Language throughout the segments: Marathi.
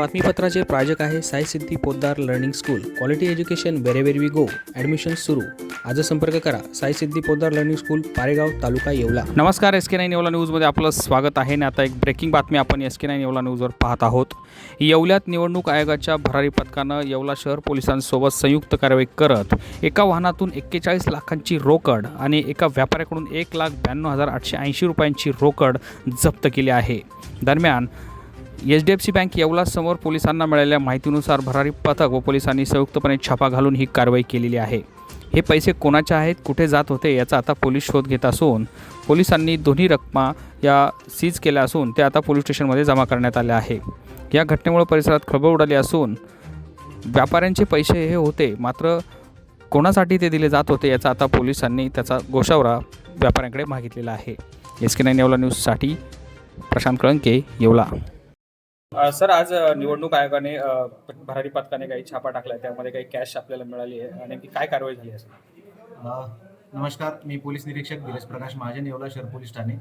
बातमीपत्राचे प्रायोजक आहे Sai Siddhi Poddar learning school. Quality education wherever we go admission सुरू. आज संपर्क करा. Sai Siddhi Poddar learning school Paregaon taluka Yeola. नमस्कार एस के नाईन येवला न्यूजमध्ये आपलं स्वागत आहे. आणि आता एक ब्रेकिंग बातमी आपण एस के नाईन येवला न्यूजवर पाहत आहोत. येवल्यात निवडणूक आयोगाच्या भरारी पथकानं येवला शहर पोलिसांसोबत संयुक्त कारवाई करत एका वाहनातून एक्केचाळीस लाखांची रोकड आणि एका व्यापाऱ्याकडून एक लाख ब्याण्णव हजार आठशे ऐंशी रुपयांची रोकड जप्त केली आहे. दरम्यान H D F C bank येवलासमोर पोलिसांना मिळालेल्या माहितीनुसार भरारी पथक व पोलिसांनी संयुक्तपणे छापा घालून ही कारवाई केलेली आहे. हे पैसे कोणाचे आहेत कुठे जात होते याचा आता पोलीस शोध घेत असून पोलिसांनी दोन्ही रकमा या सीज केल्या असून त्या आता पोलीस स्टेशनमध्ये जमा करण्यात आल्या आहे. या घटनेमुळे परिसरात खळबळ उडाली असून व्यापाऱ्यांचे पैसे हे होते मात्र कोणासाठी ते दिले जात होते याचा आता पोलिसांनी त्याचा गोशावरा व्यापाऱ्यांकडे मागितलेला आहे. एस के नाईन येवला न्यूजसाठी प्रशांत कळंके येवला. सर आज निवडणूक आयोगाने भरारी पथकाने काही छापा टाकलाय. त्यामध्ये काही कॅश आपल्याला मिळाली आहे. आणि काय कारवाई झाली असेल नमस्कार. मी पोलीस निरीक्षक धीरज प्रकाश महाजन येवला शहर पोलीस ठाणे.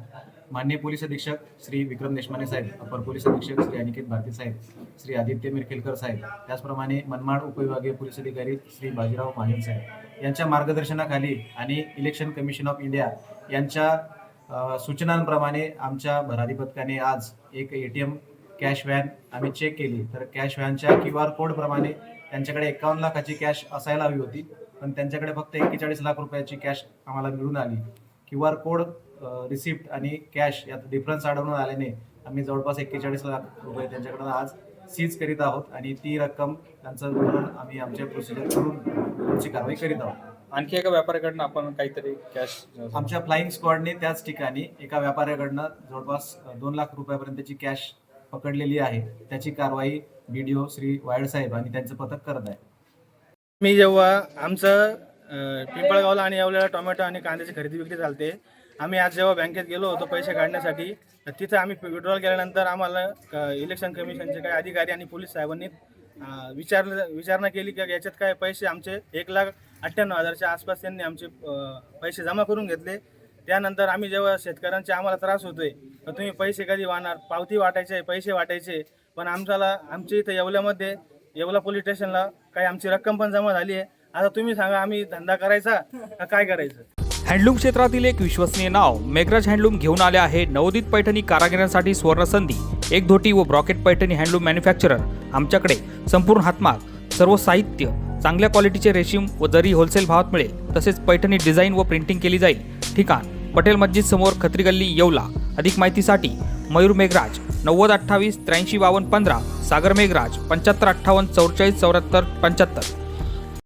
माननीय पोलीस अधीक्षक श्री विक्रम देशमाने साहेब अपर पोलीस अधीक्षक श्री अनिकेत भारती साहेब श्री आदित्य मिरखेलकर साहेब त्याचप्रमाणे मनमाड उपविभागीय पोलीस अधिकारी श्री बाजीराव महाजन साहेब यांच्या मार्गदर्शनाखाली आणि इलेक्शन कमिशन ऑफ इंडिया यांच्या सूचनांप्रमाणे आमच्या भरारी पथकाने आज एक A T M cash van आम्ही चेक केली. तर कॅश व्हॅनच्या क्यू आर कोडप्रमाणे त्यांच्याकडे एकावन्न लाखाची कॅश असायला हवी होती. पण त्यांच्याकडे फक्त एक्केचाळीस लाख रुपयाची कॅश आम्हाला मिळून आली. क्यू आर कोड रिसिप्ट आणि कॅश यात डिफरन्स आढळून आल्याने आम्ही जवळपास एक्केचाळीस लाख रुपये त्यांच्याकडून आज सीज करीत आहोत आणि ती रक्कम त्यांचं विवरण आम्ही आमच्या प्रोसिजर करून पुढची कारवाई करीत आहोत. आणखी एका व्यापाऱ्याकडनं आपण काहीतरी कॅश आमच्या फ्लाइंग स्क्वॉडने त्याच ठिकाणी एका व्यापाऱ्याकडनं जवळपास दोन लाख रुपयापर्यंतची कॅश पकडलेली आहे. त्याची कारवाई बीडीओ श्री वायड साहेब आणि त्यांचं पथक करत आहे. मी जेव्हा आमचं पिंपळगावला आणि यावलेला टोमॅटो आणि कांद्याची खरेदी विक्री चालते आम्ही आज जेव्हा बँकेत गेलो होतो पैसे काढण्यासाठी तर तिथं आम्ही विड्रॉल केल्यानंतर आम्हाला क- इलेक्शन कमिशनचे काही अधिकारी आणि पोलीस साहेबांनी विचारलं विचारणा केली की याच्यात काय पैसे आमचे एक लाख अठ्ठ्याण्णव हजारच्या आसपास त्यांनी आमचे पैसे जमा करून घेतले. त्यानंतर आम्ही जेव्हा शेतकऱ्यांचे आम्हाला त्रास होतोय तर तुम्ही पैसे कधी वाहणार? पावती वाटायचे पैसे वाटायचे पण आमच्याला आमच्या इथं येवल्यामध्ये येवला पोलीस स्टेशनला काही आमची रक्कम पण जमा झाली आहे. आता तुम्ही सांगा आम्ही धंदा करायचा का काय करायचं? हँडलूम क्षेत्रातील एक विश्वसनीय नाव मेघराज हँडलूम घेऊन आले आहे नवोदित पैठणी कारागिरांसाठी सुवर्णसंधी एक धोटी व ब्रॉकेट पैठणी हँडलूम मॅन्युफॅक्चरर आमच्याकडे संपूर्ण हातमाग सर्व साहित्य चांगल्या क्वालिटीचे रेशीम व जरी होलसेल भावात मिळेल तसेच पैठणी डिझाईन व प्रिंटिंग केली जाईल. ठिकाण पटेल मस्जिद समोर खत्री गल्ली येवला. अधिक माहितीसाठी मयूर मेघराज नव्वद अठ्ठावीस त्र्याऐंशी बावन्न पंधरा सागर मेघराज पंच्याहत्तर अठ्ठावन्न चौवेचाळीस चौऱ्याहत्तर पंच्याहत्तर.